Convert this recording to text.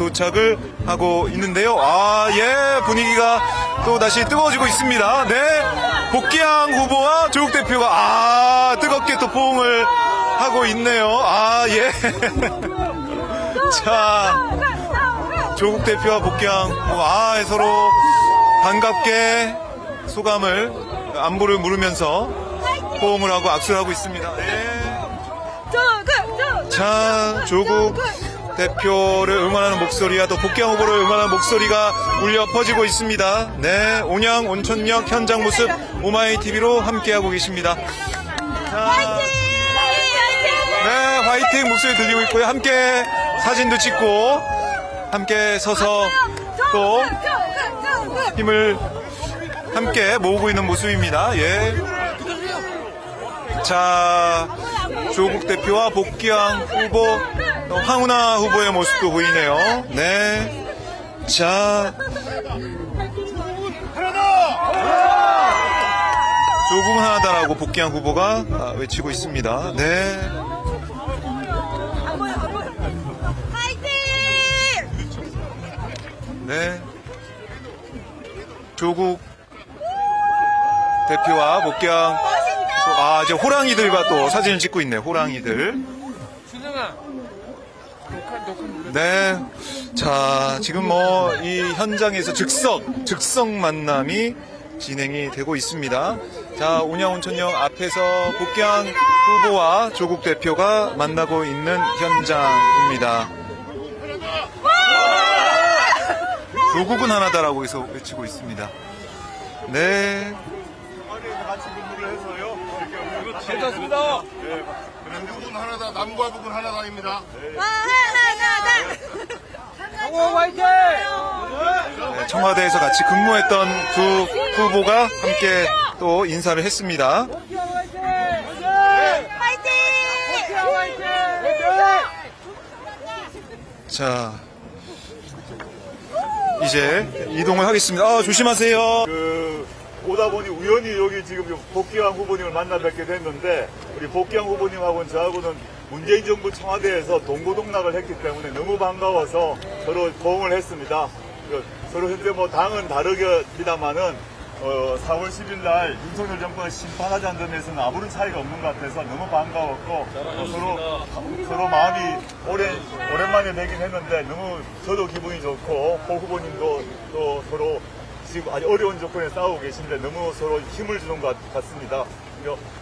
도착을 하고 있는데요. 아, 예, 분위기가 또 다시 뜨거워지고 있습니다. 네, 복귀양 후보와 조국 대표가 아, 뜨겁게 또 포옹을 하고 있네요. 아, 예. 자, 조국 대표와 복귀양 후보, 아, 서로 반갑게 소감을 안부를 물으면서 포옹을 하고 악수를 하고 있습니다. 네. 자, 조국 대표를 응원하는 목소리와 또 복귀한 후보를 응원하는 목소리가 울려 퍼지고 있습니다. 네, 온양 온천역 현장 모습 오마이 TV로 함께하고 계십니다. 자, 네, 화이팅 목소리 들리고 있고요. 함께 사진도 찍고 함께 서서 또 힘을 함께 모으고 있는 모습입니다. 예. 자, 조국 대표와 복귀한 후보, 또 황운하 후보의 모습도 보이네요. 네. 자. 조국은 하나다라고 복귀한 후보가 아, 외치고 있습니다. 네. 네. 조국 대표와 복귀한 아, 이제 호랑이들과 또 사진을 찍고 있네, 호랑이들. 준영아 네. 자, 지금 뭐, 이 현장에서 즉석, 즉석 만남이 진행이 되고 있습니다. 자, 온양온천역 앞에서 복귀한 후보와 조국 대표가 만나고 있는 현장입니다. 조국은 하나다라고 해서 외치고 있습니다. 네. 같이 근무를 해서요. 이렇게 괜찮습니다 북은 하나다, 남과 북은 하나다입니다. 강호 화이팅 네, 청와대에서 같이 근무했던 두 후보가 함께 또 인사를 했습니다. 자, 이제 이동을 하겠습니다. 아, 조심하세요. 그 오다 보니 우연히 여기 지금 복귀왕 후보님을 만나 뵙게 됐는데 우리 복귀왕 후보님하고는 저하고는 문재인 정부 청와대에서 동고동락을 했기 때문에 너무 반가워서 서로 포옹을 했습니다. 그 서로 현재 뭐 당은 다르겠습니다만은 어, 4월 10일 날 윤석열 정권을 심판하자는 점에서는 아무런 차이가 없는 것 같아서 너무 반가웠고 어, 서로 서로 마음이 오랜 오랜만에 뵈긴 했는데 너무 저도 기분이 좋고 호 후보님도 또 서로 지금 아주 어려운 조건에 싸우고 계신데 너무 서로 힘을 주는 것 같- 같습니다.